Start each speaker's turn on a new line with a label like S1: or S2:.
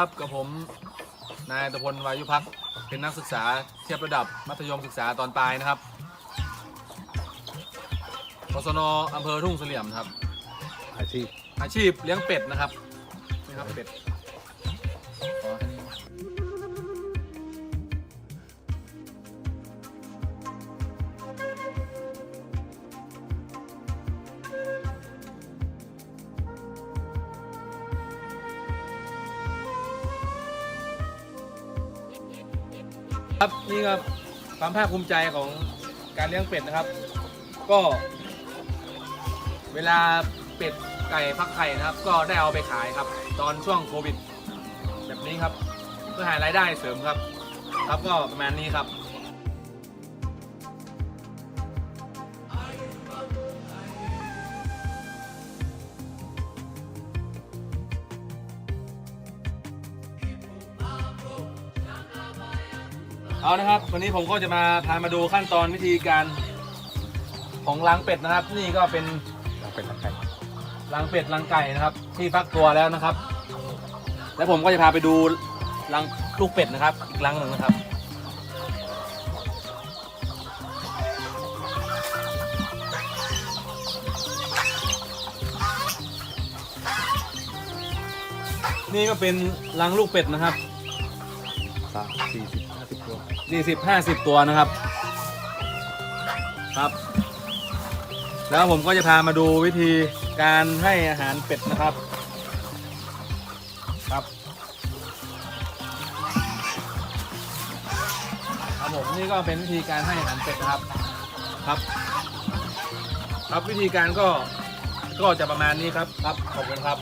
S1: ครับกับผมนายตะพลวายุพักษ์เป็นนักศึกษาเทียบระดับมัธยมศึกษาตอนปลายนะครับกศนอำเภอทุ่งเสลี่ยมครับ
S2: อาชีพ
S1: อาชีพเลี้ยงเป็ดนะครับนี่ครับเป็ด ครับนี่ครับความภาคภูมิใจของการเลี้ยงเป็ดนะครับ ก็ เวลาเป็ดไก่ฟักไข่นะครับ ก็ได้เอาไปขายครับ ตอนช่วงโควิด แบบนี้ครับ เพื่อหารายได้เสริมครับ ครับก็ประมาณนี้ครับ เอานะครับ วันนี้ผมก็จะมาพามาดูขั้นตอนวิธีการของล้างเป็ดนะครับ นี่ก็เป็น
S2: เรางเป็นนักแข่ง
S1: รังเป็ดรังไก่นะครับ ที่ฟักตัวแล้วนะครับ แล้วผมก็จะพาไปดูรังลูกเป็ดนะครับ อีกรังหนึ่งนะครับนี่ก็เป็นรังลูกเป็ดนะครับ
S2: สามสี่สิบห้าสิบตัว
S1: 40 50ตัวนะครับ ครับ แล้วผมก็จะพามาดูวิธีการให้อาหารเป็ดนะครับ ครับครับผมนี่ก็เป็นวิธีการให้อาหารเป็ดนะครับ ครับ ครับวิธีการก็ก็จะประมาณนี้ครับครับขอบคุณครับ